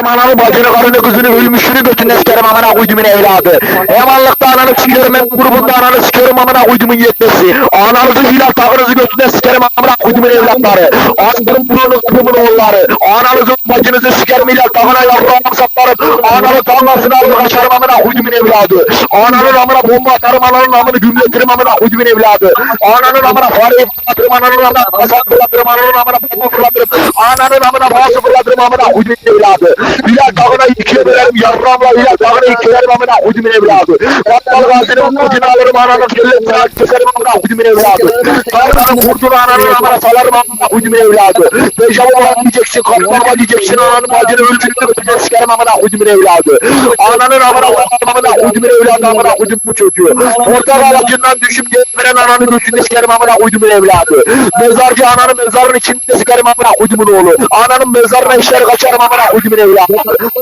Yarım ananı bacını karını kızını ölmüşünü götüne sikerim amına koydumun evladı. Emanlıkta ananı sikerim ben grubunda ananı sikerim amına koydumun yetmesi. Ananızı hilal tağınızı götüne sikerim amına koydumun evlatları. Ananın burnu kırımın oğulları. Ananızı bacınızı sikerim hilal tağına yavrağım saplarım. Ananı tağlasını alır kaçarım amına koydumun evladı. Ananın amına bomba atarım ananın amını gümletirim amına koydumun evladı. Ananın amına fareyi fırlatırım ananın amına kasap fırlatırım ananın amına bomba fırlatırım. Ananın amına bağısı fırlatırım amına koydumun evladı. Hilal tağına ikiye bölerim yarramla hilal tağına ikiye bölerim amına koydumun evladı. Battal gazinin kutunu alırım ananın kelletini keserim amına koydumun evladı. Tağının kurtunu ananın amına salarım amına koydumun evladı. Dejavu var diyeceksin kalkmama diyeceksin ananın bacını ölçülünü götürüne sikerim amına koydumun evladı. Ananın amına amına koydumun evladı amına koydum bu çocuğu. Portakal acından düşüp veren ananı götünde sikerim amına koydumun evladı. Mezarcı ananın mezarının içinde sikerim amına koydumun oğlu. Ananın mezarına işler kaçarım amına koydumun evladı.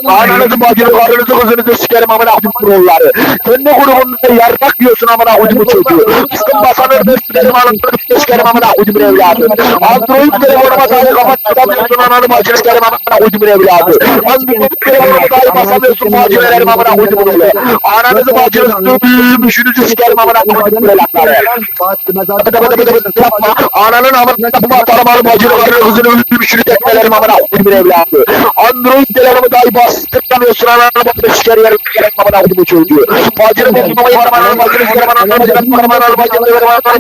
Ananızı bacını karınızı kızınızı sikerim amına koydumun oğulları. Kendi grubunda yarrak yiyorsun amına koydumun çocuğu. Sıkın basanır benim ananı sikerim amına koydumun evladı. Android telefonuma sahip kapat tutamıyorsun ananı bacını sikerim amına koydumun evladı. Android telefonuma sahip basamıyorsun bacı vererim amına koydumun oğlu. Ananızı bacınızı büyümüşünüzü sikerim amına koydumun evlatları. Bıdı bıdı bıdı bıdı yapma. Ananın amına bu taramalı bacını karını kızını öldürmüşünü tekmelerim amına koydumun evladı. Android telefonumu dahi bastıramıyorsun ananı bacını sikerim yerim sikerim amına koydumun çocuğu. Bacını bozulmama yaparım ananı bacını sikerim ananı bacını sikerim ananı bacını sikerim ananı bacını sikerim ananı bacını sikerim amına koydumun oğlu. Ananı götünde sikerim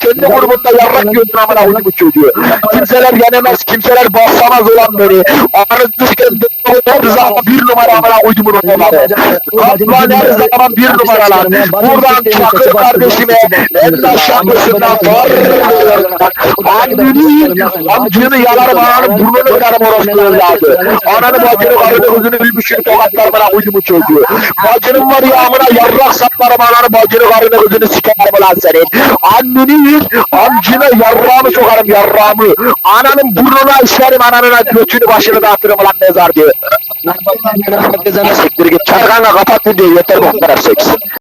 kendi grubunda yarrak yiyorsun amına koydumun çocuğu. Kimseler yenemez kimseler bassamaz olan beni. Ananı zaman bir numara amına koydumun oğulları. Kaplan her zaman bir numaralar. Buradan Çakır kardeşime en aşağısından var. Anneni, amcını yalarım ananı burnunu kırarım orospu evladı. Ananı bacını karını kızını bilmişim tokatlar bana uydumu çocuğu. Bacının var ya amına yarrak saplarım ananı bacını karını kızını sikerim lan senin. Anneni, amcına yarrağımı sokarım yarrağımı. Ananın burnuna işlerim ananın götünü başını dağıtırım lan mezar diye. Nakapagpapagawa ka na kapatid, ito mo, para six.